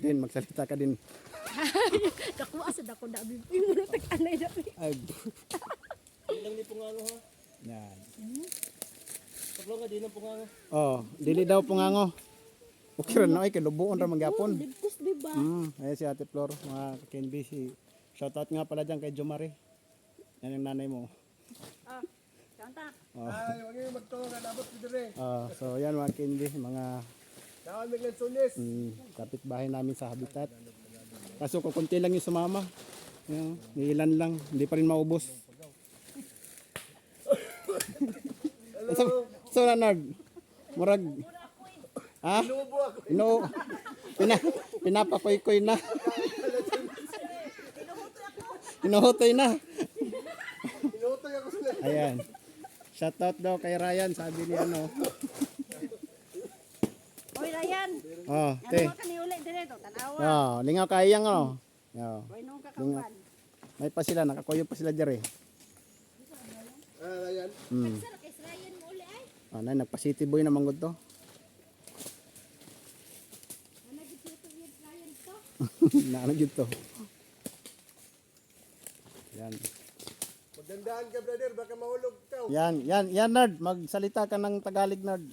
Din, magsalita ka din. Dako asa dako dabi. Imo na tag anay dabi. Ay, Ilang ni pungango ha. yan. Paglo nga di na pungango. Oh, dili daw pungango. Okay rin na, ay, kilubuon ra mangyapon. Dibkus di ba? Mm, ayan si Ate Flor, mga KNB, si Shoutout nga pala dyan kay Jomare. Yan yung nanay mo. Ah, kanta. Ay, wag yung magtuwa nga dapat dire. Ah, so yan mga KNB, mga Daan mig lansones. mm, kapitbahay namin sa habitat. Kaso kukunti lang yung sumama. Yan, ilan lang, hindi pa rin maubos. so, so Leonard, murag, ha? Lubo ako. Ino, pina, pinapakoy-koy na. Inuhutoy na. Inutoy ako sila. Ayan. Shoutout daw kay Ryan, sabi ni ano. Oy Ryan. Oh, Ano te. mo kani uli dire to tanawa. Oh, lingaw kayang ano. Oh, Oy nung kakauban. may pa sila, nakakuyo pa sila eh. Ah, ayan. Hmm. Sara kay Ryan mo uli ay. Oh, na, nagpa-city boy naman gud to. Ano to? na ano gid to. Yan. Magdandaan ka brother, baka mahulog ka. Yan, yan, yan nerd, magsalita ka ng Tagalog nerd.